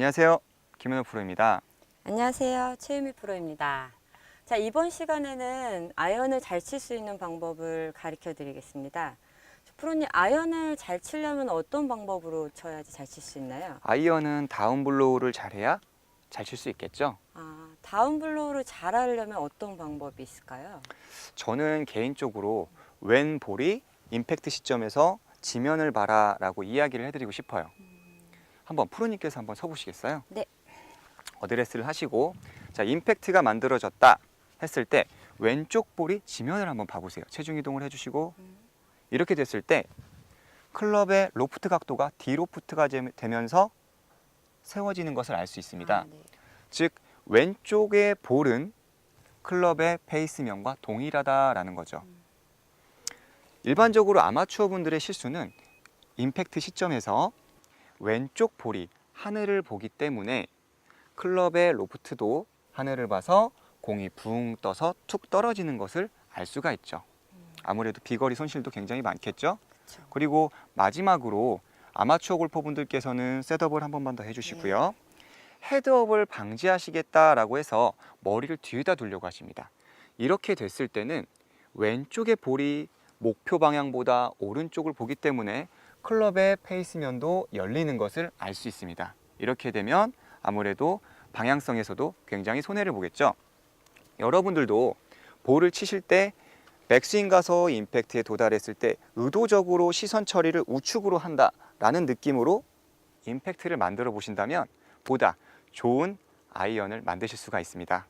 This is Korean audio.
안녕하세요. 김현우 프로입니다. 안녕하세요. 최유미 프로입니다. 자, 이번 시간에는 아이언을 잘 칠 수 있는 방법을 가르쳐 드리겠습니다. 프로님, 아이언을 잘 치려면 어떤 방법으로 쳐야지 잘 칠 수 있나요? 아이언은 다운블로우를 잘해야 잘 칠 수 있겠죠? 아, 다운블로우를 잘 하려면 어떤 방법이 있을까요? 저는 개인적으로 왼 볼이 임팩트 시점에서 지면을 봐라라고 이야기를 해드리고 싶어요. 한번 프로님께서 한번 서보시겠어요? 네. 어드레스를 하시고 자 임팩트가 만들어졌다 했을 때 왼쪽 볼이 지면을 한번 봐보세요. 체중 이동을 해주시고 이렇게 됐을 때 클럽의 로프트 각도가 디로프트가 제- 되면서 세워지는 것을 알 수 있습니다. 아, 네. 즉 왼쪽의 볼은 클럽의 페이스면과 동일하다라는 거죠. 일반적으로 아마추어 분들의 실수는 임팩트 시점에서 왼쪽 볼이 하늘을 보기 때문에 클럽의 로프트도 하늘을 봐서 공이 붕 떠서 툭 떨어지는 것을 알 수가 있죠. 아무래도 비거리 손실도 굉장히 많겠죠. 그쵸. 그리고 마지막으로 아마추어 골퍼분들께서는 셋업을 한 번만 더 해주시고요. 헤드업을 방지하시겠다라고 해서 머리를 뒤에다 두려고 하십니다. 이렇게 됐을 때는 왼쪽의 볼이 목표 방향보다 오른쪽을 보기 때문에 클럽의 페이스면도 열리는 것을 알 수 있습니다. 이렇게 되면 아무래도 방향성에서도 굉장히 손해를 보겠죠. 여러분들도 볼을 치실 때 백스윙 가서 임팩트에 도달했을 때 의도적으로 시선 처리를 우측으로 한다라는 느낌으로 임팩트를 만들어 보신다면 보다 좋은 아이언을 만드실 수가 있습니다.